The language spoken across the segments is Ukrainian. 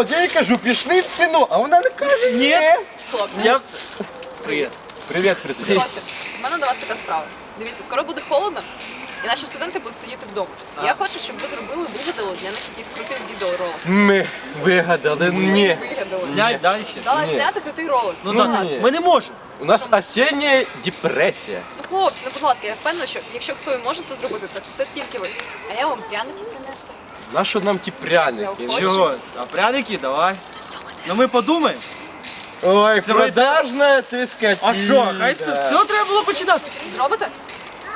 От, я їй кажу, пішли в кіно, а вона не каже ні. Хлопці, Я... Привіт. Привіт, президент. Вася, в мене до вас така справа. Дивіться, скоро буде холодно, і наші студенти будуть сидіти вдома. Я хочу, щоб ви зробили, вигадали для них якийсь крутий відеоролик. Ми вигадали, ні. Вигадали. Снять далі. Дала Ні. зняти крутий ролик. Ну Ну, так, ні. ми не можемо. У нас осіння депресія. Ну, хлопці, ну будь ласка, я впевнена, що якщо хто і може це зробити, то це тільки ви. А я вам пряники принесла. Нащо нам ті пряники? Чого? А пряники давай. Ну ми подумаємо. Ой, продажна ти скотина. А що, хай це все треба було починати. Зробите?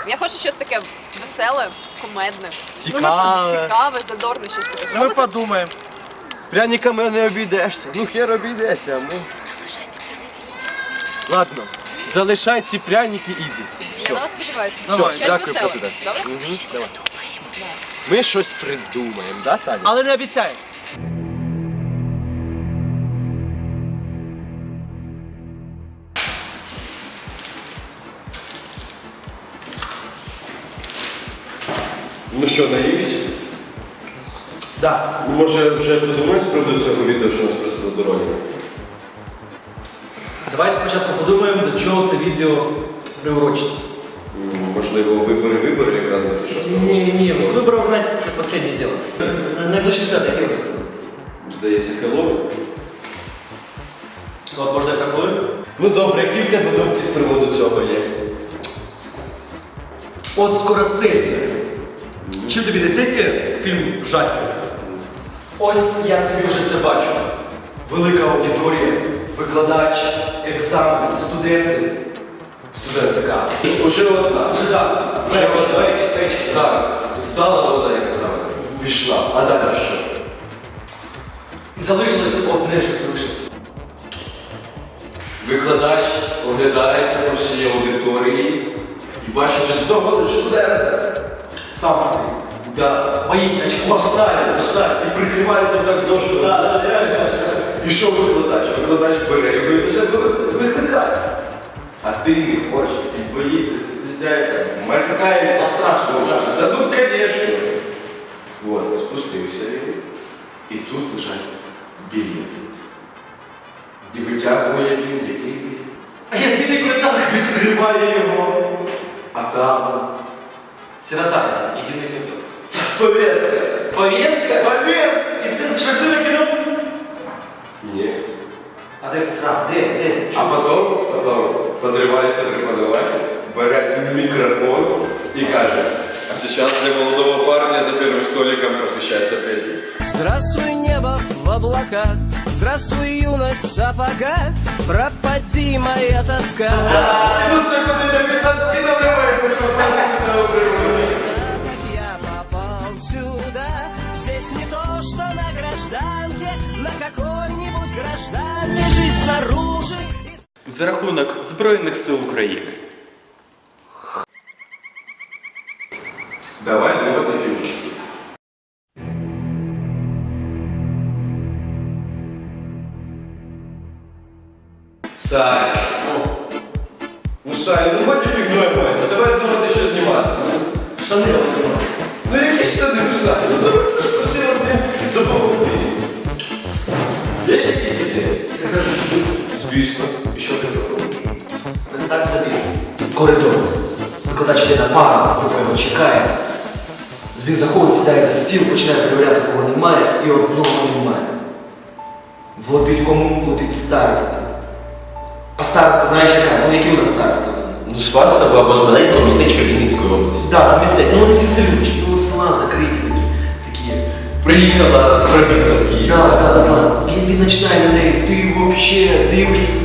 Я хочу щось таке веселе, кумедне. Цікаве. Ну, цікаве, задорне щось таке. Ми Зробите? подумаємо. Пряниками не обійдешся. Ну хер обійдеться, а ми. Ладно, залишай ці пряники і йди собі. Я на Все. вас сподіваюся. Давай, Щось Дякую, веселе. президент. Добре? Мгм, давай. Ми щось придумаємо, да, Саня? Але не обіцяю. Ну що, наївся? Да. Може вже подумаєш з приводу цього відео, що нас просили дороги? Давай спочатку подумаємо, до чого це відео приурочено. Можливо, вибори вибори Ні, ні, з вибором гнать це останнє діло. Найближче свято, яке у нас? Здається, Хеллоуін. От можна яка коли? Ну добре, які в тебе думки з приводу цього є? От скоро сесія. Чим тобі не сесія? Фільм жахів. Ось я собі вже це бачу. Велика аудиторія, викладач, екзамен, студенти. Студентка. Уже одна. Вже так, Вже одна. Так, стала вона екзамен. Пішла. А далі що? І залишилося одне, що залишилося. Викладач оглядається по всій аудиторії і бачить одного студента. Сам собі. Да. Боїться, чого? Постань, постань, і прикривається так зошитом. І що викладач? Викладач бере і до себе викликає. А ти не хочеш, і боїться, стисняється, макається. страшно, страшно. Та ну, звісно. От, спустився він. І тут лежать білети. І витягує він, який білет. А єдиний квиток відкриває його. А там Сирота, єдиний квиток. повістка. Повістка? Повістка! І це жахливе кіно? Ні. А де страх? Де? Де? А потом, потом подривається преподаватель, бере микрофон и каже, а сейчас для молодого парня за первым столиком посвящается песня. Здравствуй, небо в облаках, здравствуй, юность в сапогах, пропади моя тоска. Как рахунок Збройних сил України. Давай думати фільм. Сань. Ну, Сань, ну ході фігною мати, давай думати, що знімати. Штани. Ну які штани, ну, Сань, ну давай Коридор. Викладач йде на пару, група його чекає. Він заходить, сідає за стіл, починає перевіряти, кого немає, і одного немає. Влетить кому влетить староста. А староста, знаєш яка? Ну який у нас староста? Ну, з Фастова або з маленького містечка Вінницької області. Так, з містечка. Ну вони всі селючки, ну села закриті такі. такі. Приїхала пробитися в Київ. Да, да, да. І він починає на неї, ти вообще дивишся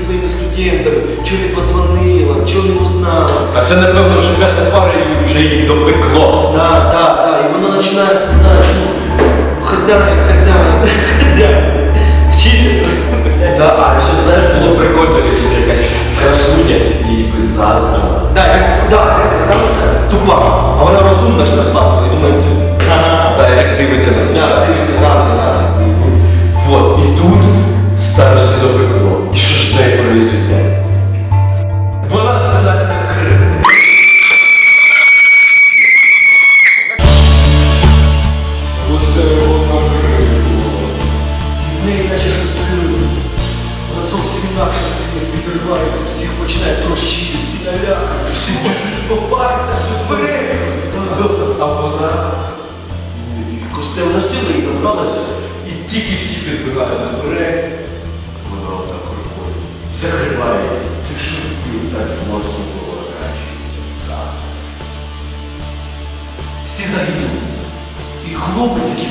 це, напевно, вже п'ята пара і вже їх допекло. Да, да, да, і воно починається, знаєш, ну, хазяїн, хазяїн, хазяїн, вчитель. Да, а ще знаєш, було прикольно, якщо якась красуня і би заздрила. Да, якась, да, якась красавиця тупа, а вона розумна, що це спасла, і думає, ага, Та, і так дивиться на да, тебе. дивіться, ладно, ладно, Вот, і тут старості допекло. І що ж з нею произойде?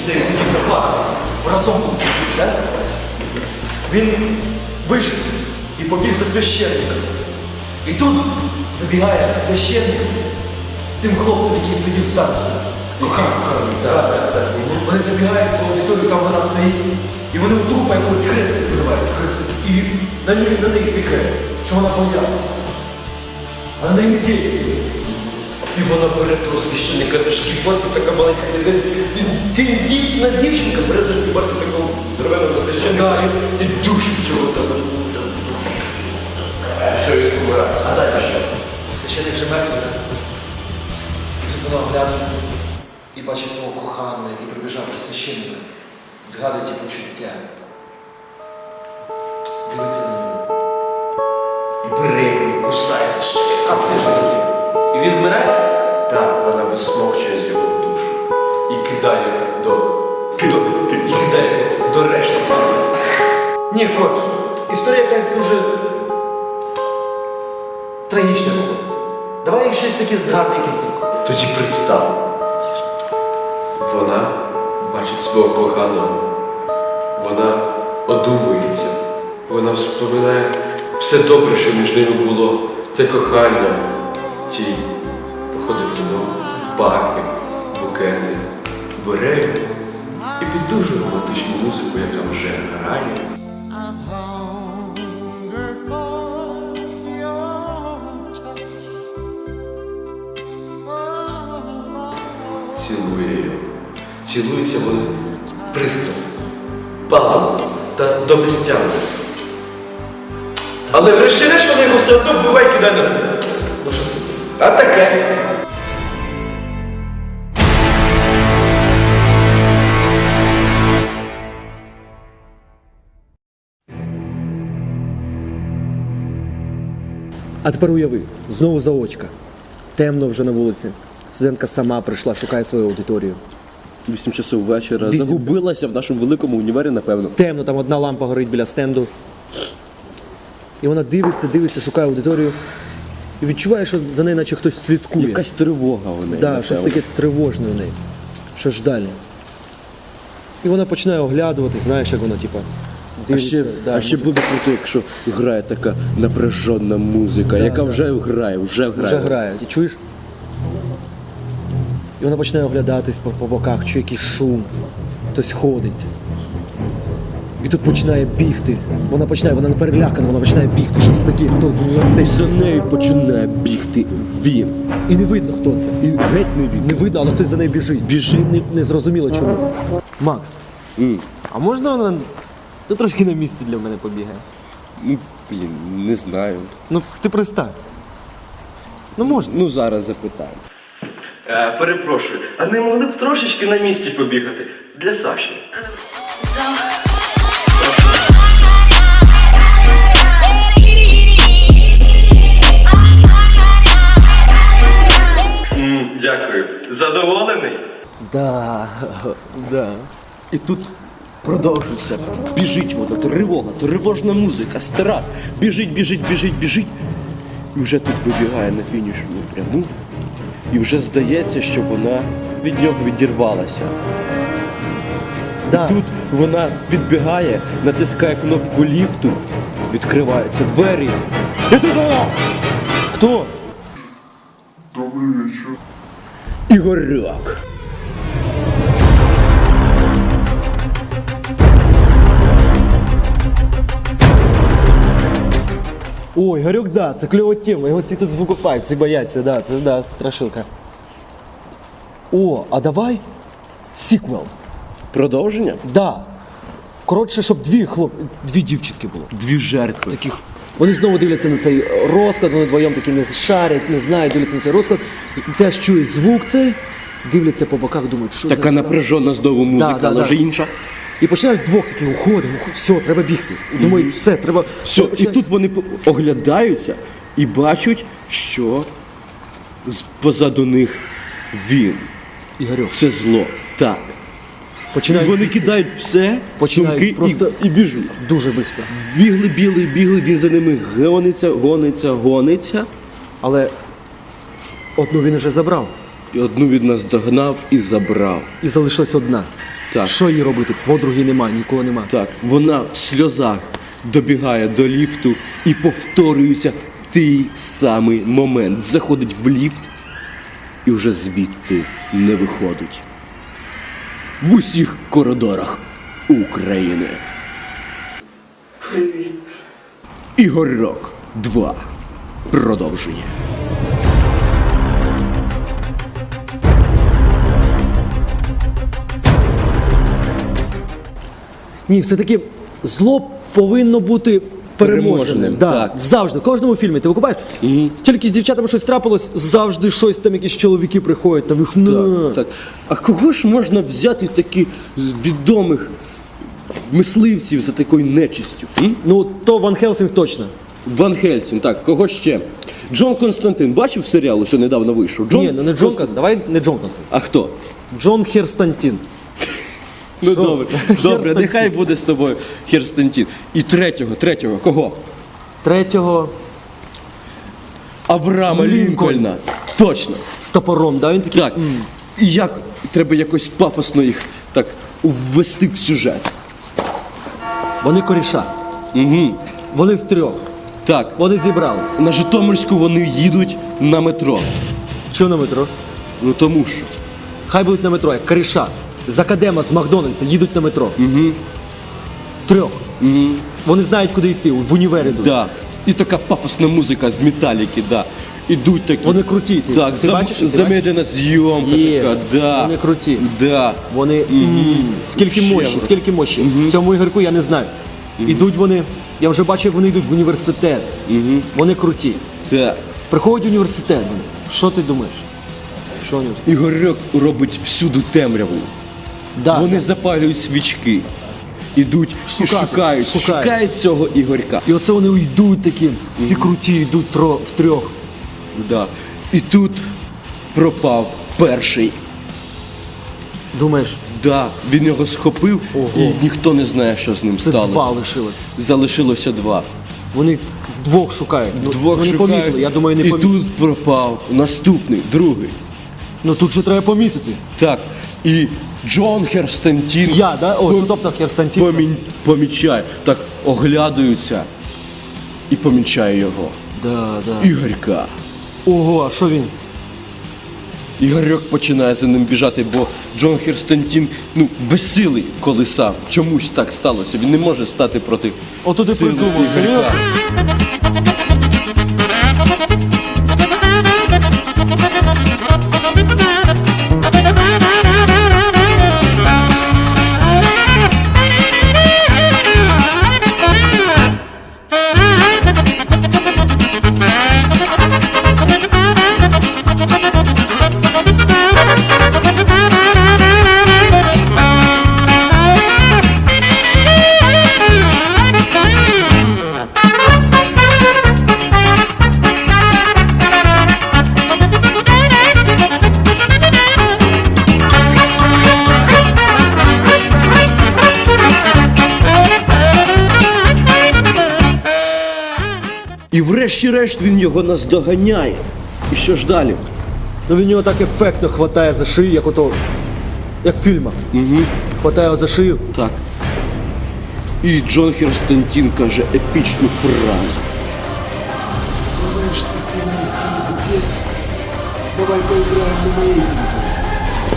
Хлопець, сидів за парою, разом був сидів, так? Він вижив і побіг за священником. І тут забігає священник з тим хлопцем, який сидів старостою. Так. Вони забігають по аудиторію, там вона стоїть, і вони у трупа якогось хрест відбивають, хрест. І на неї, на неї тикає, що вона боялася. А на неї не діє. І вона бере того священника за шкіпарку, така маленька дитина. Ти, ти дітна дівчинка бере за шкіпарку такого здоровенного священника і, душить його там. Все, він помирає. А далі що? Священик же мертвий. І тут вона оглянеться і бачить свого коханого, який прибіжав до священника. Згадує ті почуття. Дивиться на нього. І бере його і кусає за шию. А це ж таке. І він вмирає? Так, вона висмокчує з його душу і кидає до. До, і кидає до решти. Ні, коротше, історія якась дуже трагічна була. Давай щось таке з гарною кінцівкою. Тоді представ. Вона бачить свого коханого. Вона одумується. Вона вспоминає все добре, що між ними було. Те кохання, ті походи в кіно, парки, букети. Бере його і під дуже романтичну музику, яка вже грає, цілує його. Цілуються вони пристрасно, паламно та до. Але врешті-решт вони його все одно вбиває кидає. Ну що це? А таке. А тепер уяви, знову заочка. Темно вже на вулиці. Студентка сама прийшла, шукає свою аудиторію. Вісім часов вечора. Вісім. Загубилася в нашому великому універі, напевно. Темно, там одна лампа горить біля стенду. І вона дивиться, дивиться, шукає аудиторію. І відчуває, що за нею наче хтось слідкує. Якась тривога у неї. да, щось таке тривожне у неї. Що ж далі? І вона починає оглядувати, знаєш, як воно, типа. А ще, да, а ще буде круто, якщо грає така напряжена музика, яка вже грає, вже грає. вже грає. Ти чуєш? І вона починає оглядатись по, по боках, чує якийсь шум, хтось ходить. І тут починає бігти. Вона починає, вона не перелякана, вона починає бігти. Що це таке? Хто в І університеті? за нею починає бігти він. І не видно, хто це. І геть не він. Не видно, але хтось за нею біжить. Біжить. Не, не зрозуміло чому. Макс, М. а можна вона ну, трошки на місці для мене побігає? Ну, блін, не знаю. Ну, ти пристань. Ну можна. Ну, зараз запитаю. Е, перепрошую, а не могли б трошечки на місці побігати для Саші? М, Задоволений? Да, да. І тут продовжується. Біжить вона, тривога, тривожна музика, стара. Біжить, біжить, біжить, біжить. І вже тут вибігає на фінішну пряму. І вже здається, що вона від нього відірвалася. Да. Тут вона підбігає, натискає кнопку ліфту, відкриваються двері. І тут вона! Хто? Ігоряк. Ой, Гарюк, да, це кльова тема. Його всі тут звукопають, всі бояться, да, це да, страшилка. О, а давай сіквел. Продовження? Да. Коротше, щоб дві хлоп... дві дівчинки було. Дві жертви. Таких. Вони знову дивляться на цей розклад, вони вдвоєм такі не шарять, не знають, дивляться на цей розклад, і теж чують звук цей, дивляться по боках, думають, що Така напряжена знову музика, Да, да, але да. вже інша. І починають вдвох такі уходимо, все, треба бігти. Думають, все, треба. Все, і тут вони оглядаються і бачать що позаду них він. Ігорьок, Це зло. Так. І вони кидають все, сумки просто- і, і біжуть. дуже швидко. Бігли, бігли, бігли, він за ними гониться, гониться, гониться. Але одну він вже забрав. І одну від нас догнав і забрав. І залишилась одна. Так. Що їй робити? Подруги нема, нікого нема. Так, вона в сльозах добігає до ліфту і повторюється той самий момент. Заходить в ліфт і вже звідти не виходить. В усіх коридорах України. Ігорок 2. Продовження. Ні, все-таки зло повинно бути переможеним. Да, так. Завжди, в кожному фільмі. Ти викупаєш? Тільки з дівчатами щось трапилось, завжди щось там якісь чоловіки приходять, там їх на. Так, так. А кого ж можна взяти таких з відомих мисливців за такою нечистю? М? Ну, то Ван Хелсінг точно. Ван Хельсін, так, кого ще? Джон Константин, бачив серіал, що недавно вийшов? Джон Ні, ну не Джон, Константин. давай не Джон Константин. А хто? Джон Херстантін. Ну Що? добре, добре, нехай буде з тобою Херстантін. І третього, третього, кого? Третього Авраама Лінкольн. Лінкольна. Точно. з топором, да, він такий. Так. І як треба якось пафосно їх так ввести в сюжет. Вони коріша. Угу. Вони втрьох. Так. Вони зібрались. На Житомирську вони їдуть на метро. Що на метро? Ну тому що. Хай будуть на метро, як коріша. З Академа, з Макдональдса їдуть на метро. Угу. Трьох. Угу. Вони знають, куди йти, в універ йдуть. Да. І така пафосна музика з металіки, да. Ідуть такі. Вони круті. Ти, Так, ти зам... бачиш? Ти замедлена зйомка Є. така, да. Вони круті. Да. Вони м, скільки Ще мощі, раз. скільки мощі. В цьому ігорку я не знаю. Ідуть вони. Я вже бачив, вони йдуть в університет. Вони круті. Так. Приходять в університет вони. Що ти думаєш? Що вони? Ігорьок робить всюду темряву. Да. Вони запалюють свічки. Ідуть Шукати, і шукають, шукають. шукають цього Ігорька. І оце вони йдуть такі, всі круті, йдуть тро, втрьох. Да. І тут пропав перший. Думаєш, Да, він його схопив, Ого. і ніхто не знає, що з ним це сталося. два лишилось. Залишилося два. Вони двох шукають. Вдвох ну, не шукають. помітили. Я думаю, не І помітили. тут пропав наступний, другий. Ну тут же треба помітити. Так. І Джон Херстантін Я, да? О, ну тобто Херстантін. помі... помічає. Так оглядаються і помічає його. Да, да. Ігорька. Ого, а що він? Ігорьок починає за ним біжати, бо Джон Херстантін ну, безсилий колесав. Чомусь так сталося. Він не може стати проти. Ото ти сили придумав, Ігорька. серйозно? Врешті-решт він його наздоганяє. І що ж далі? Ну він його так ефектно хватає за шию, як ото. Як в фільмах. Угу. Хватає його за шию. Так. І Джон Херстантін каже епічну фразу.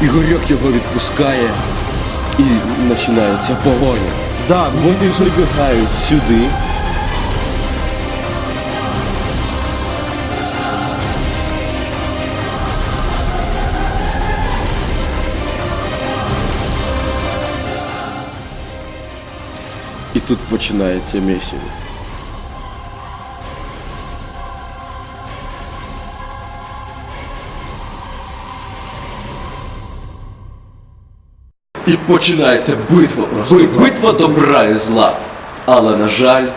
Ігорьок його відпускає і починається погоня. Да, Вони прибігають сюди. Тут починається місія. І починається битва просто. Битва, добра і зла. Але, на жаль,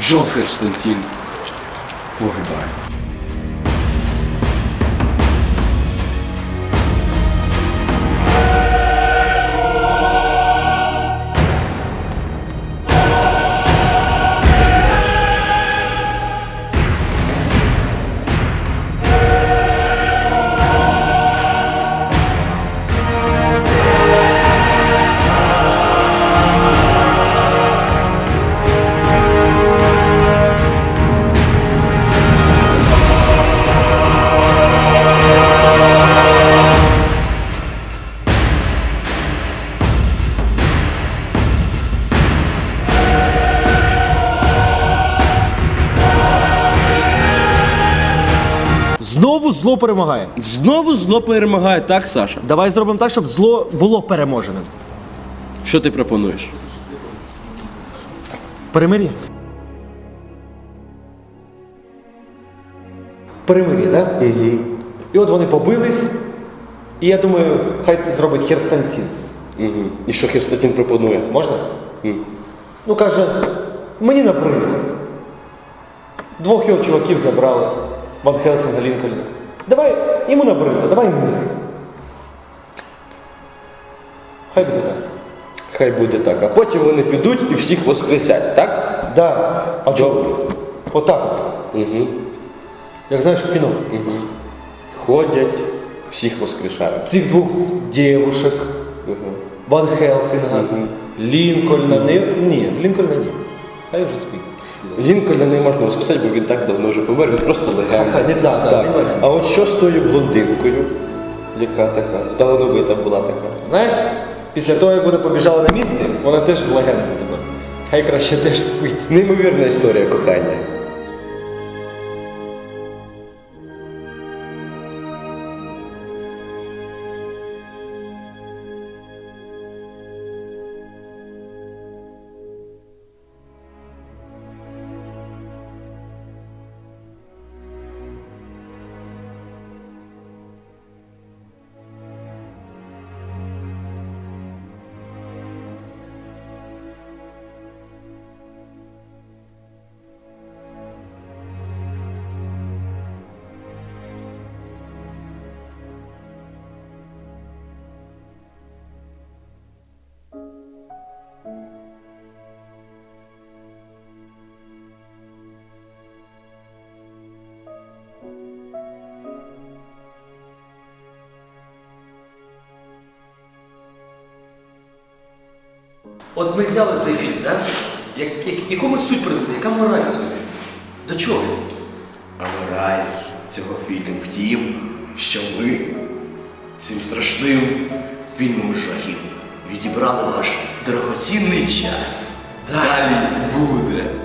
Джон Херстантін погибає. Зло перемагає. Знову зло перемагає, так, Саша? Давай зробимо так, щоб зло було переможеним. Що ти пропонуєш? Перемир'я. Перемир'я, так? Угу. І от вони побились, і я думаю, хай це зробить Херстантін. Угу. І що Херстатін пропонує? Можна? Ну каже, мені набридло. Двох його чуваків забрали, Ван Хелсинга Лінкольна. Давай йому набридло, давай мир. Хай буде так. Хай буде так, а потім вони підуть і всіх воскресять, так? Да. А чого? Отак от. Угу. Як знаєш, в кіно. Ходять, всіх воскрешають. Цих двох дівушек, Угу. Ван Хелсинга, Лінкольна. Не, ні, Лінкольна ні. Хай вже спить. Лінкольна не можна воскресати, бо він так давно вже помер, він просто легенда. Хай, не, да, да, так. легенда. А от що з тою блондинкою, яка така, талановита була така? Знаєш, після того, як вона побіжала на місці, вона теж легенда тепер. Хай краще теж спить. Неймовірна історія кохання. От ми зняли цей фільм, да? Як, як, яку ми суть принесли? Яка мораль цього фільму? До чого? А мораль цього фільму в тім, що ми цим страшним фільмом жахів відібрали ваш дорогоцінний час. Далі буде.